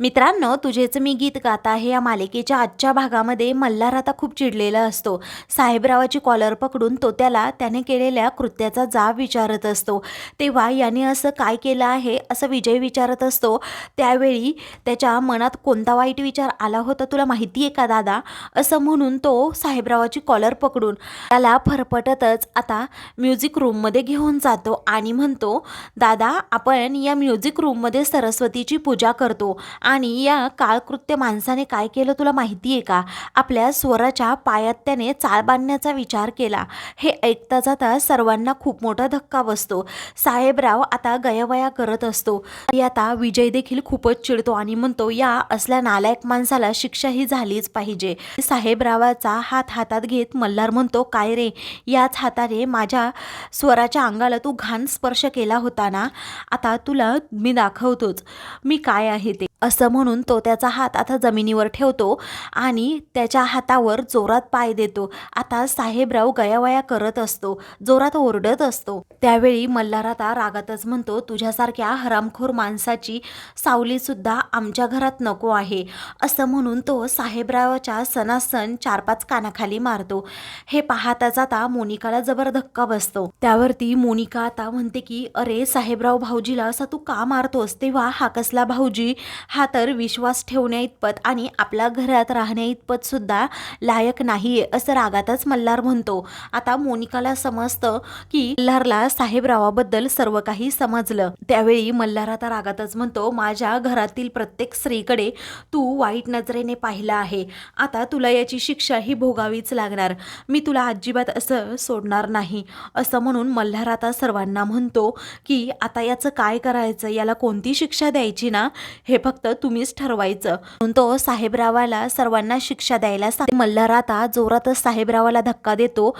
मित्रांनो तुझेच मी गीत गात आहे या मालिकेच्या आजच्या भागामध्ये मल्हार आता खूप चिडलेला असतो. साहेबरावाची कॉलर पकडून तो त्याला त्याने केलेल्या कृत्याचा जाब विचारत असतो. तेव्हा याने असं काय केलं आहे असं विजय विचारत असतो. त्यावेळी त्याच्या मनात कोणता वाईट विचार आला होता तुला माहिती आहे का दादा? असं म्हणून तो साहेबरावाची कॉलर पकडून त्याला फरफटतच आता म्युझिक रूममध्ये घेऊन जातो आणि म्हणतो दादा आपण या म्युझिक रूममध्ये सरस्वतीची पूजा करतो. आणि या काळकृत्य माणसाने काय केलं तुला माहिती आहे का? आपल्या स्वराच्या पायात त्याने चाळ बांधण्याचा विचार केला. हे ऐकता जाता सर्वांना खूप मोठा धक्का बसतो. साहेबराव आता गयावया करत असतो. आता विजय देखील खूपच चिडतो आणि म्हणतो या असल्या नालायक माणसाला शिक्षा ही झालीच पाहिजे. साहेबरावाचा हात हातात घेत मल्हार म्हणतो काय रे? याच हाताने माझ्या स्वराच्या अंगाला तू घाण स्पर्श केला होता ना? आता तुला मी दाखवतोच. मी काय आहे ते? असं म्हणून तो त्याचा हात आता जमिनीवर ठेवतो आणि त्याच्या हातावर जोरात पाय देतो. आता साहेबराव गयावया करत असतो जोरात ओरडत असतो. त्यावेळी मल्हार आता रागातच म्हणतो तुझ्यासारख्या हरामखोर माणसाची सावलीसुद्धा आमच्या घरात नको आहे. असं म्हणून तो साहेबरावाच्या सणासण चार पाच कानाखाली मारतो. हे पाहताच आता मोनिकाला जबर धक्का बसतो. त्यावरती मोनिका आता म्हणते की अरे साहेबराव भाऊजीला असा तू का मारतोस? तेव्हा हा कसला भाऊजी हा तर विश्वास ठेवण्या इतपत आणि आपल्या घरात राहण्या इतपत सुद्धा लायक नाहीये असं रागातच मल्हार म्हणतो. आता मोनिकाला समजतं की मल्हारला साहेबरावाबद्दल सर्व काही समजलं. त्यावेळी मल्हार आता रागातच म्हणतो माझ्या घरातील प्रत्येक स्त्रीकडे तू वाईट नजरेने पाहिलं आहे. आता तुला याची शिक्षा ही भोगावीच लागणार. मी तुला अजिबात असं सोडणार नाही. असं म्हणून मल्हार आता सर्वांना म्हणतो की आता याचं काय करायचं? याला कोणती शिक्षा द्यायची ना? हे फक्त तुम्हीच ठरवायचं. म्हणून तो साहेबरावाला सर्वांना शिक्षा द्यायला सांग. मल्हार आता जोरातच साहेबरावाला धक्का देतो.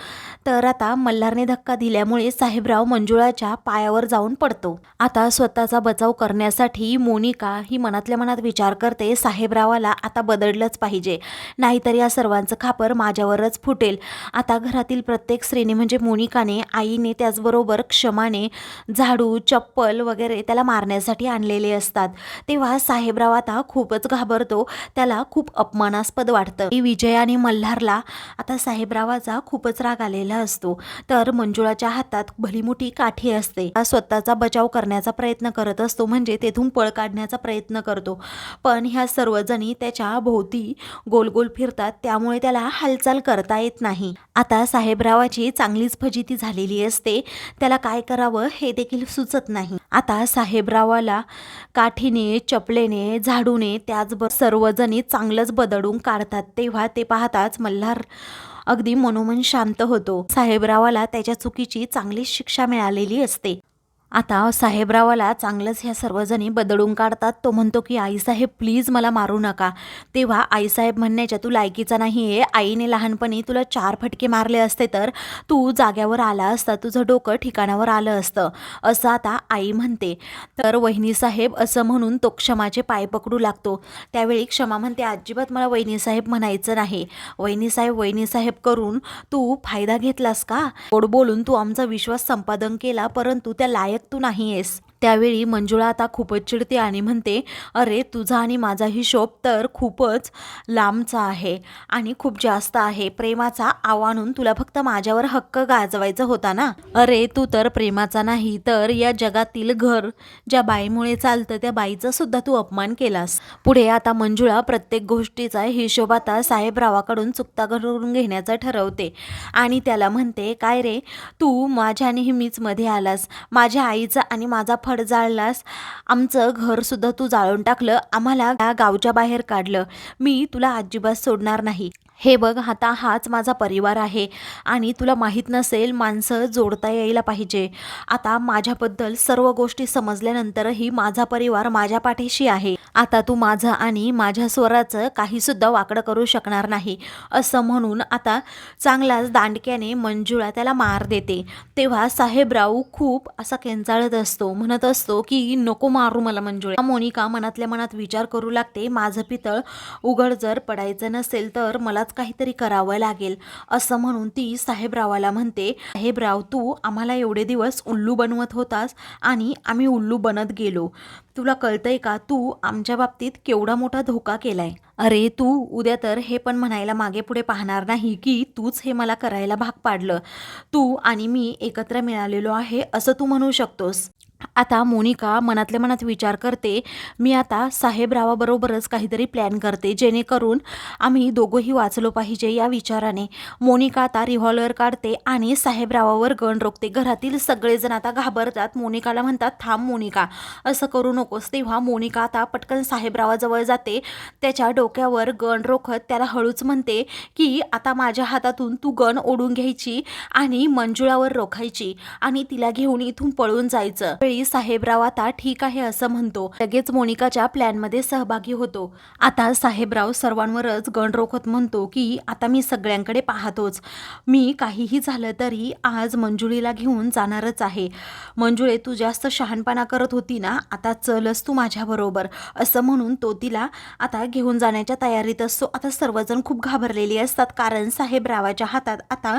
तर आता मल्हारने धक्का दिल्यामुळे साहेबराव मंजुळाच्या पायावर जाऊन पडतो. आता स्वतःचा बचाव करण्यासाठी मोनिका ही मनातल्या मनात विचार करते साहेबरावाला आता बदललंच पाहिजे. नाहीतर या सर्वांचं खापर माझ्यावरच फुटेल. आता घरातील प्रत्येक स्त्रीने म्हणजे मोनिकाने आईने त्याचबरोबर क्षमाने झाडू चप्पल वगैरे त्याला मारण्यासाठी आणलेले असतात. तेव्हा साहेब साहेबराव आता खूपच घाबरतो. त्याला खूप अपमानास्पद वाटतं. ही विजय आणि मल्हारला आता साहेबरावाचा खूपच राग आलेला असतो. तर मंजुळाच्या हातात भलीमोठी काठी असते. हा स्वतःचा बचाव करण्याचा प्रयत्न करत असतो म्हणजे तेथून पळ काढण्याचा प्रयत्न करतो. पण ह्या सर्वजणी त्याच्या भोवती गोल गोल फिरतात त्यामुळे त्याला हालचाल करता येत नाही. आता साहेबरावाची चांगलीच फजिती झालेली असते. त्याला काय करावं हे देखील सुचत नाही. आता साहेबरावाला काठीने चपलेने झाडूने त्याचबरोबर सर्वजणी चांगलंच बदडून काढतात. तेव्हा ते पाहताच मल्हार अगदी मनोमन शांत होतो. साहेबरावाला त्याच्या चुकीची चांगलीच शिक्षा मिळालेली असते. आता साहेबरावाला चांगलंच ह्या सर्वजणी बदडून काढतात. तो म्हणतो की आईसाहेब प्लीज मला मारू नका. तेव्हा आईसाहेब म्हणण्याच्या तू लायकीचा नाही आहे आईने लहानपणी तुला चार फटके मारले असते तर तू जाग्यावर आला असता तुझं डोकं ठिकाणावर आलं असतं. असं आता आई म्हणते. तर वहिनीसाहेब असं म्हणून तो क्षमाचे पाय पकडू लागतो. त्यावेळी क्षमा म्हणते अजिबात मला वहिनीसाहेब म्हणायचं नाही. वहिनीसाहेब वहिनीसाहेब करून तू फायदा घेतलास का? गोड बोलून तू आमचा विश्वास संपादन केला परंतु त्या लायक तू नाही आहेस त्यावेळी मंजुळा आता खूपच चिडते आणि म्हणते अरे तुझा आणि माझा हिशोब तर खूपच लांबचा आहे आणि खूप जास्त आहे. प्रेमाचा आव्हानून तुला फक्त माझ्यावर हक्क गाजवायचा होता ना? अरे तू तर प्रेमाचा नाही तर या जगातील घर ज्या बाईमुळे चालतं त्या बाईचा सुद्धा तू अपमान केलास. पुढे आता मंजुळा प्रत्येक गोष्टीचा हिशोब आता साहेबरावाकडून चुकता करून घेण्याचं ठरवते आणि त्याला म्हणते काय रे तू माझ्या नेहमीच मध्ये आलास. माझ्या आईचा आणि माझा फड जाळलास. आमचं घरसुद्धा तू जाळून टाकलं. आम्हाला गावच्या बाहेर काढलं. मी तुला अजिबात सोडणार नाही. हे बघ आता हाच माझा परिवार आहे आणि तुला माहीत नसेल माणसं जोडता यायला पाहिजे. आता माझ्याबद्दल सर्व गोष्टी समजल्यानंतरही माझा परिवार माझ्या पाठीशी आहे. आता तू माझं आणि माझ्या स्वराचं काहीसुद्धा वाकडं करू शकणार नाही. असं म्हणून आता चांगलाच दांडक्याने मंजुळा त्याला मार देते. तेव्हा साहेबराव खूप असा केंचाळत असतो म्हणत असतो की नको मारू मला मंजुळा. मोनिका मनातल्या मनात विचार करू लागते माझं पितळ उघड जर पडायचं नसेल तर मला स्वतःच काहीतरी करावं लागेल असं म्हणून ती साहेबरावाला म्हणते साहेबराव तू आम्हाला एवढे दिवस उल्लू बनवत होतास आणि आम्ही उल्लू बनत गेलो. तुला कळतंय का तू आमच्या बाबतीत केवढा मोठा धोका केलाय? अरे तू उद्या तर हे पण म्हणायला मागे पुढे पाहणार नाही की तूच हे मला करायला भाग पाडलं. तू आणि मी एकत्र मिळालेलो आहे असं तू म्हणू शकतोस. आता मोनिका मनातल्या मनात विचार करते मी आता साहेबरावाबरोबरच काहीतरी प्लॅन करते जेणेकरून आम्ही दोघंही वाचलो पाहिजे या विचाराने. मोनिका आता रिव्हॉल्वर काढते आणि साहेबरावावर गण रोखते. घरातील सगळेजण आता घाबरतात. मोनिकाला म्हणतात थांब मोनिका असं करू नकोस. तेव्हा मोनिका आता पटकन साहेबरावाजवळ जाते. त्याच्या डोक्यावर गण रोखत त्याला हळूच म्हणते की आता माझ्या हातातून तू गण ओढून घ्यायची आणि मंजुळावर रोखायची आणि तिला घेऊन इथून पळून जायचं. वेळी साहेबराव आता ठीक आहे असं म्हणतो. लगेच मोनिकाच्या प्लॅनमध्ये सहभागी होतो. आता साहेबराव सर्वांवरच गण रोखत म्हणतो की आता मी सगळ्यांकडे पाहतोच. मी काहीही झालं तरी आज मंजुळीला घेऊन जाणारच आहे. मंजुळे तू जास्त शहाणपणा करत होती ना? आता चलच तू माझ्याबरोबर असं म्हणून तो तिला आता घेऊन जाण्याच्या तयारीत असतो. आता सर्वजण खूप घाबरलेली असतात कारण साहेबरावाच्या हातात आता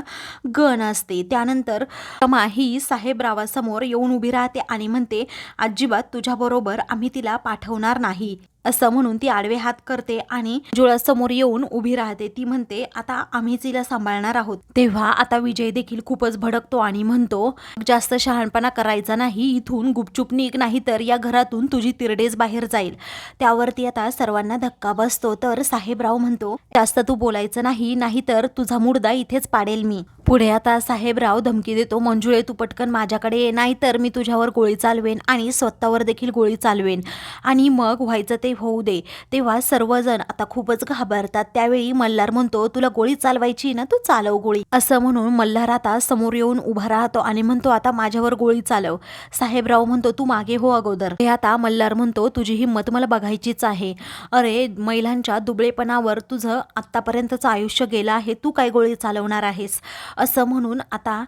गण असते. त्यानंतर रमा ही साहेबरावासमोर येऊन उभी राहते आणि म्हणते अजिबात तुझ्याबरोबर आम्ही तिला पाठवणार नाही. असं म्हणून ती आडवे हात करते आणि जुळासमोर येऊन उभी राहते. ती म्हणते आता आम्ही तिला सांभाळणार आहोत. तेव्हा आता विजय देखील खूपच भडकतो आणि म्हणतो जास्त शहाणपणा करायचा नाही इथून गुपचूप निघ नाही तर या घरातून तुझी तिरडेच बाहेर जाईल. त्यावरती आता सर्वांना धक्का बसतो. तर साहेबराव म्हणतो जास्त तू बोलायचं नाही नाहीतर तुझा मुर्दा इथेच पाडेल मी. पुढे आता साहेबराव धमकी देतो मंजुळे तू पटकन माझ्याकडे ये नाही तर मी तुझ्यावर गोळी चालवेन आणि स्वतःवर देखील गोळी चालवेन. आणि मग व्हायचं ते होऊ दे. तेव्हा सर्वजण आता खूपच घाबरतात. त्यावेळी मल्हार म्हणतो तुला गोळी चालवायची ना तू चालव गोळी. असं म्हणून मल्हार आता समोर येऊन उभा राहतो आणि म्हणतो आता माझ्यावर गोळी चालव. साहेबराव म्हणतो तू मागे हो अगोदर. हे आता मल्हार म्हणतो तुझी हिंमत मला बघायचीच आहे. अरे महिलांच्या दुबळेपणावर तुझं आत्तापर्यंतचं आयुष्य गेलं आहे. तू काय गोळी चालवणार आहेस? असं म्हणून आता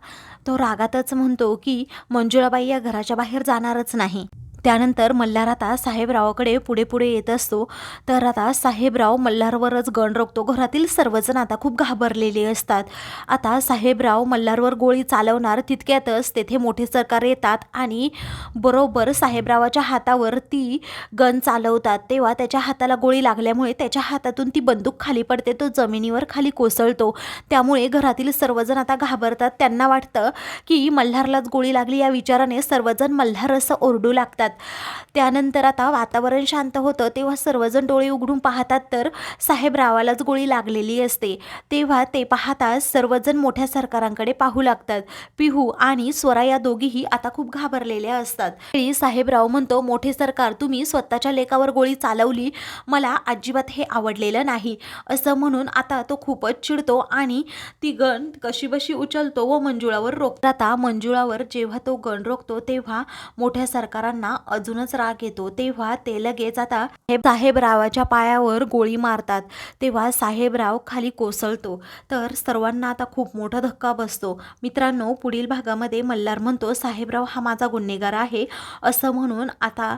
तो रागातच म्हणतो की मंजुळाबाई या घराच्या बाहेर जाणारच नाही. त्यानंतर मल्हार आता साहेबरावाकडे पुढे पुढे येत असतो. तर आता साहेबराव मल्हारवरच गण रोखतो. घरातील सर्वजण आता खूप घाबरलेले असतात. आता साहेबराव मल्हारवर गोळी चालवणार तितक्यातच तेथे मोठे सरकार येतात आणि बरोबर साहेबरावाच्या हातावर ती गन चालवतात. तेव्हा त्याच्या हाताला गोळी लागल्यामुळे त्याच्या हातातून ती बंदूक खाली पडते. तो जमिनीवर खाली कोसळतो. त्यामुळे घरातील सर्वजण आता घाबरतात. त्यांना वाटतं की मल्हारलाच गोळी लागली या विचाराने सर्वजण मल्हार असं ओरडू लागतात. त्यानंतर आता वातावरण शांत होतं. तेव्हा सर्वजण डोळे उघडून पाहतात तर साहेबरावालाच गोळी लागलेली असते. तेव्हा ते पाहताच सर्वजण मोठ्या सरकारांकडे पाहू लागतात. पिहू आणि स्वरा या दोघीही आता खूप घाबरलेल्या असतात. साहेबराव म्हणतो मोठे सरकार तुम्ही स्वतःच्या लेकावर गोळी चालवली. मला अजिबात हे आवडलेलं नाही. असं म्हणून आता तो खूपच चिडतो आणि ती गण कशीबशी उचलतो व मंजुळावर रोखतात आता मंजुळावर जेव्हा तो गण रोखतो तेव्हा मोठ्या सरकारांना अजूनच राग येतो. तेव्हा ते लगेच आता हे साहेबरावाच्या पायावर गोळी मारतात. तेव्हा साहेबराव खाली कोसळतो. तर सर्वांना आता खूप मोठा धक्का बसतो. मित्रांनो पुढील भागामध्ये मल्हार म्हणतो साहेबराव हा माझा गुन्हेगार आहे. असं म्हणून आता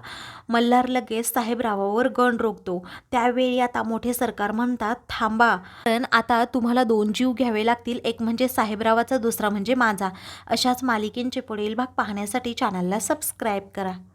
मल्हार लगेच साहेबरावावर गण रोखतो. त्यावेळी आता मोठे सरकार म्हणतात थांबा. कारण आता तुम्हाला दोन जीव घ्यावे लागतील. एक म्हणजे साहेबरावाचा दुसरा म्हणजे माझा. अशाच मालिकेंचे पुढील भाग पाहण्यासाठी चॅनलला सबस्क्राईब करा.